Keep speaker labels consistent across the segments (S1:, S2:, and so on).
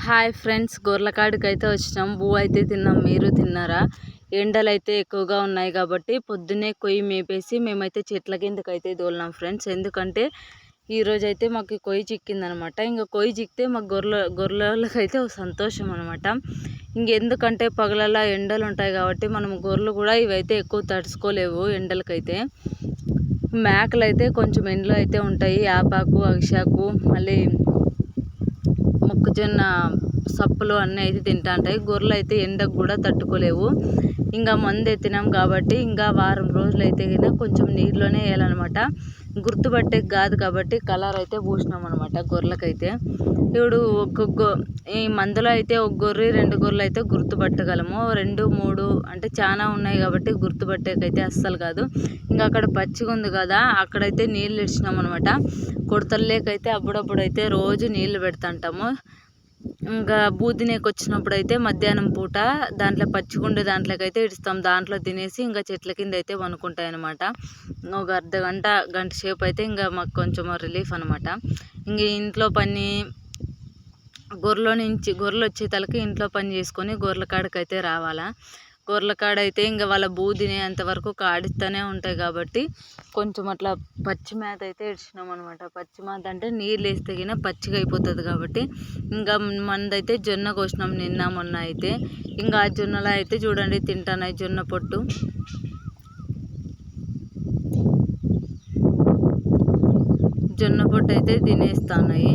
S1: Hi friends గొర్రెకాడికి అయితే వచ్చినాం. బూ అయితే తిన్నాం. మీరు తిన్నారా? ఎండలు అయితే ఎక్కువగా ఉన్నాయి కాబట్టి పొద్దున్నే కొయ్యి మేపేసి మేమైతే చెట్ల కిందకి అయితే దోలినాం ఫ్రెండ్స్. ఎందుకంటే ఈరోజు అయితే మాకు కొయ్యి చిక్కిందనమాట. ఇంకా కొయ్యి చిక్కితే మాకు గొర్రెల గొర్రెలకి అయితే సంతోషం అనమాట. ఇంకెందుకంటే పగలలా ఎండలు ఉంటాయి కాబట్టి మనం గొర్రెలు కూడా ఇవైతే ఎక్కువ తడుచుకోలేవు ఎండలకైతే. మేకలు అయితే కొంచెం ఎండలో అయితే ఉంటాయి. యాపాకు అగిశాకు మళ్ళీ మొక్కజొన్న సప్పులు అన్నీ అయితే తింటా ఉంటాయి గొర్రెలు అయితే ఎండకు కూడా తట్టుకోలేవు. ఇంకా మందు ఎత్తినాం కాబట్టి ఇంకా వారం రోజులు అయితే కొంచెం నీటిలోనే వేయాలన్నమాట. గుర్తుపట్టే కాదు కాబట్టి కలర్ అయితే పూసినాం అనమాట గొర్రెలకైతే. ఇప్పుడు ఒక్కొక్క ఈ మందులో అయితే ఒక గొర్రె రెండు గొర్రెలు అయితే గుర్తుపట్టగలము. రెండు మూడు అంటే చాలా ఉన్నాయి కాబట్టి గుర్తుపట్టేకైతే అస్సలు కాదు. ఇంకా అక్కడ పచ్చిగా ఉంది కదా అక్కడైతే నీళ్ళు ఇచ్చినాం అనమాట కొడతల్లేకైతే అప్పుడప్పుడు అయితే రోజు నీళ్ళు పెడుతుంటాము. ఇంకా బూదినేకి వచ్చినప్పుడు అయితే మధ్యాహ్నం పూట దాంట్లో పచ్చిగుండే దాంట్లోకి అయితే ఇడుస్తాం. దాంట్లో తినేసి ఇంకా చెట్ల కింద అయితే వనుకుంటాయి అనమాట ఒక అర్ధ గంట గంట సేపు అయితే ఇంకా మాకు కొంచెం రిలీఫ్ అనమాట ఇంక ఇంట్లో పని గొర్రెలో నుంచి గొర్రెలు వచ్చే తలకి ఇంట్లో పని చేసుకొని గొర్రెల కాడికి అయితే రావాలా. గొర్రెల కాడ అయితే ఇంకా వాళ్ళ బూ తినేంతవరకు కాడిస్తూనే ఉంటాయి కాబట్టి కొంచెం అట్లా పచ్చి మేత అయితే ఇచ్చినాం అనమాట పచ్చి మేత అంటే నీళ్ళు వేస్తే గిన పచ్చిగా అయిపోతుంది కాబట్టి ఇంకా మనదైతే జొన్న కోసినాం నిన్న మొన్న అయితే. ఇంకా ఆ జొన్నలో అయితే చూడండి తింటానాయి జొన్న పొట్టు. జొన్న పొట్టు అయితే తినేస్తున్నాయి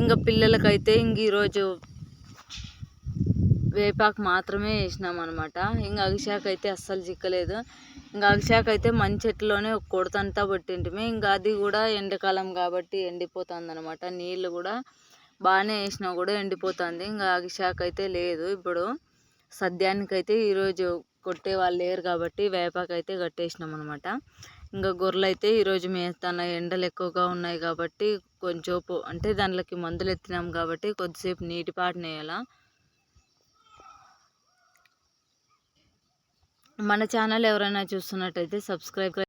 S1: ఇంకా పిల్లలకైతే ఇంక ఈరోజు వేపాకు మాత్రమే వేసినాం అనమాట ఇంకా అగిశాక అయితే అస్సలు చిక్కలేదు. ఇంకా అగిశాక అయితే మంచి చెట్లోనే ఒక కొడతంతా పట్టింటిమి. ఇంకా అది కూడా ఎండాకాలం కాబట్టి ఎండిపోతుంది అనమాట నీళ్ళు కూడా బాగానే వేసినా కూడా ఎండిపోతుంది. ఇంకా అగిశాక అయితే లేదు. ఇప్పుడు సద్యానికైతే ఈరోజు కొట్టే వాళ్ళు లేరు కాబట్టి వేపాకు అయితే కట్టేసినాం అనమాట ఇంకా గొర్రెలు అయితే ఈరోజు మేస్తాను ఎండలు ఎక్కువగా ఉన్నాయి కాబట్టి కొంచెం అంటే దాంట్లోకి మందులు ఎత్తినాం కాబట్టి కొద్దిసేపు నీటి పాటన వేయాలా మన ఛానల్ ఎవరైనా చూస్తున్నట్టయితే సబ్స్క్రైబ్